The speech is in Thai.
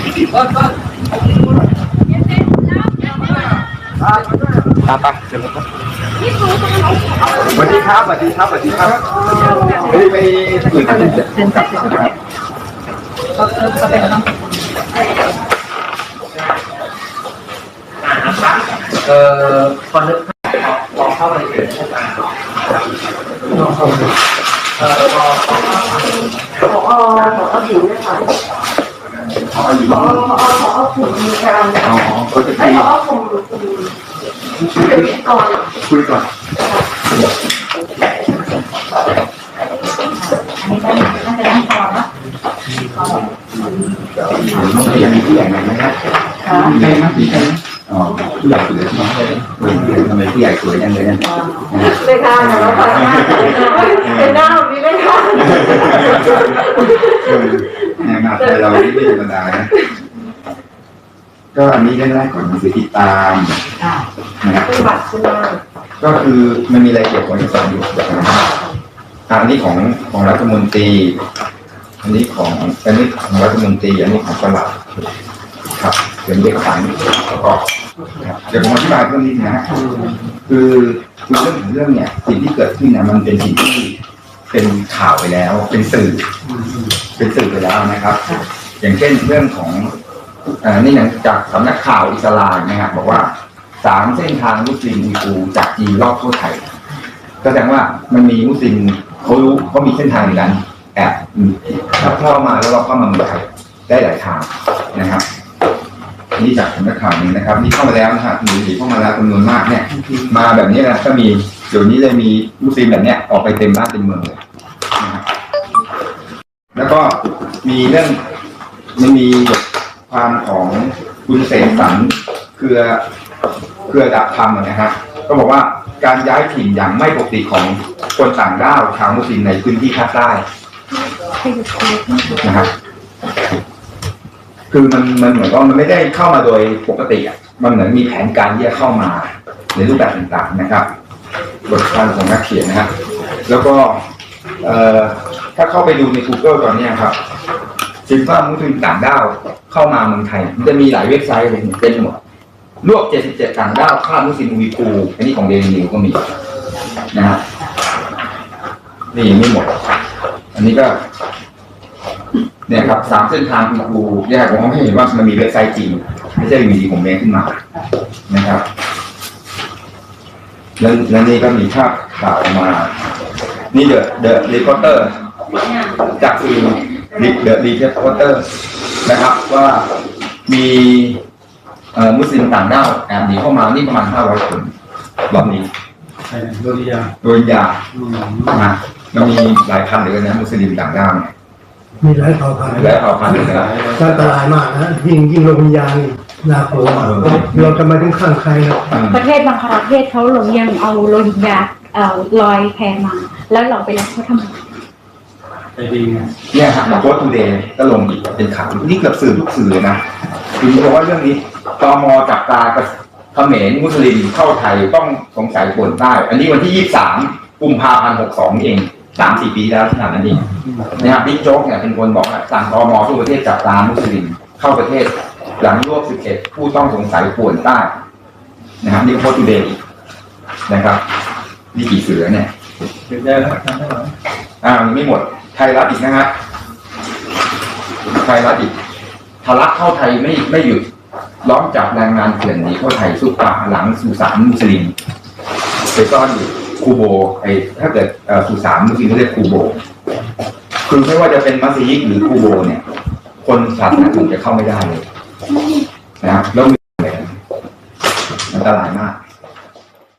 ตาตาเดี๋ยวครับสวัสดีครับสวัสดีครับสวัสดีครับไม่ได้ไปอื่นกันเซ็นกับเอ่อตอนนี้ลองเข้าไปเกิดลองเข้าไปเอ่อลองผอผอผิวเนี่ยค่ะเข้าไปอยู่ ผอผอผอผิวมีการอ๋อเขาจะไอ้คุยผอผมเป็นก่อนคุยก่อนน่าจะต้องพอนะผู้ใหญ่ผู้ใหญ่ไหนไหมครับผู้ใหญ่ไหมผู้ใหญ่อ๋อผู้ใหญ่สวยใช่ไหมทำไมผู้ใหญ่สวยจังเลยเนี่ยเลยค่ะแล้วพอหน้าเป็นหน้าแบบนี้เลยค่ะ งานมาไทยเราไม่ธรรมดานะก็อันนี้เรื่องแรกก่อนหนังสือติดตามนะครับเป็นบัตรใช่ไหมก็คือมันมีรายละเอียดของเอกสารอยู่นะครับอันนี้ของของรัฐมนตรี อันนี้ของอันนี้ของรัฐมนตรี อันนี้ของประหลัดครับเป็นเอกสารประกอบครับเดี๋ยวผมอธิบายเรื่องนี้นะฮะคือคือเรื่องของเรื่องเนี่ยสิ่งที่เกิดขึ้นเนี่ยมันเป็นสิ่งที่เป็นข่าวไปแล้ว เป็นสื่อ เป็นสื่อไปแล้วนะครับ อย่างเช่นเรื่องของเอ่อนี่อย่างจากสำนักข่าวอิสลามนะครับบอกว่าสามเส้นทางมุสลิมอุยกูร์จากจีนรอบทั่วไทยก็แสดงว่ามันมีมุสลิมเขารู้เขามีเส้นทางในการแอบเข้ามาแล้วเราเข้ามาเมืองไทยได้หลายทางนะครับนี่จากสำนักข่าวนี้นะครับนี่เข้ามาแล้วนะฮะหนีหนีเข้ามาแล้วจำนวนมากเนี่ย มาแบบนี้นะก็มีเดี๋ยวนี้เลยมีมุสลิมแบบเนี้ยออกไปเต็มบ้านเต็มเมืองเลยนะครับ แล้วก็มีเรื่องมันมีบทความของคุณเสกสรรเครือเครือดาบธรรมอะนะฮะก็บอกว่าการย้ายถิ่นอย่างไม่ปกติของคนต่างด้าวชาวมุสลิมในพื้นที่ภาคใต้นะครับคือมันมันเหมือนว่ามันไม่ได้เข้ามาโดยปกติอะมันเหมือนมีแผนการที่จะเข้ามาในรูปแบบต่างๆนะครับ บทความของนักเขียนนะครับแล้วก็ ถ้าเข้าไปดูใน Google ตอนเนี้ยครับคิดว่ามุสลิมต่างด้าวเข้ามาเมืองไทย มันจะมีหลายเว็บไซต์เลยเต็มหมดรวบ 77 ต่างด้าวฆ่ามุสลิมอุยกูอันนี้ของเดลินิวก็มีนะฮะนี่ไม่หมด อันนี้ก็ เนี่ยครับสามเส้นทางคุณครูแยกผมให้เห็นว่ามันมีเว็บไซต์จริงไม่ใช่อยู่ดีผมเมคขึ้นมานะครับแล้วแล้วนี่ก็มีภาพข่าวมา นี่เดอะเดอะรีพอร์เตอร์จากสื่อเดอะรีพอร์เตอร์นะครับว่ามีเอ่อมุสลิมต่างด้าวแอบหนีเข้ามานี่ประมาณ500คนรอบนี้ใช่โดริยาโดยยาอืมมาแล้วมีหลายพันเหลยนะมุสลิมต่างด้าวเนี่ยมีหลายเผ่าพันธุ์หลายเผ่าพันธุ์เลยนะอันตรายมากนะยิ่งยิ่งโลงวิญญาณนี่น่ากลัวมากเราจะมาถึงข้างใครนะอืมประเทศบางประเทศเขาลงยังเอาโรฮิงญาเอ่อลอยแพมา แล้วเราไปรับเขาทำไมใจดีไงเนี่ยฮะโค้ดทูเดย์ก็ลงอีกเป็นข่าวนี่เกือบสื่อทุกสื่อเลยนะคือบอกว่าเรื่องนี้ตมจับตากับเขมรมุสลิมเข้าไทยต้องสงสัยปนใต้ อันนี้วันที่23กุมภาพันธ์62นี่เองสามสี่ปีแล้วขนาดนั้นเองนะครับบิ๊กโจ๊กเนี่ยเป็นคนบอกว่าสั่งตมทุกประเทศจับตามุสลิมเข้าประเทศ หลังรวบ11ผู้ต้องสงสัยป่วนใต้นะครับนี่โค้ดทูเดย์นะครับนี่กี่เสือเนี่ย เก็บได้แล้วทำได้แล้วอ่ายังไม่หมด ไทยรัฐอีกนะฮะไทยรัฐอีกทะลักเข้าไทยไม่ไม่หยุดล้อมจับแรงงานเถื่อนหนีเข้าไทยสู้ป่าหลังสุสานมุสลิมไปซ่อนอยู่คูโบไอ้ถ้าเกิดเออสุสานมุสลิมเขาเรียกคูโบ คือไม่ว่าจะเป็นมัสยิดหรือคูโบเนี่ย คนศาสนาอื่นจะเข้าไม่ได้เลยนะครับแล้วมีอะไรกันอันตรายมาก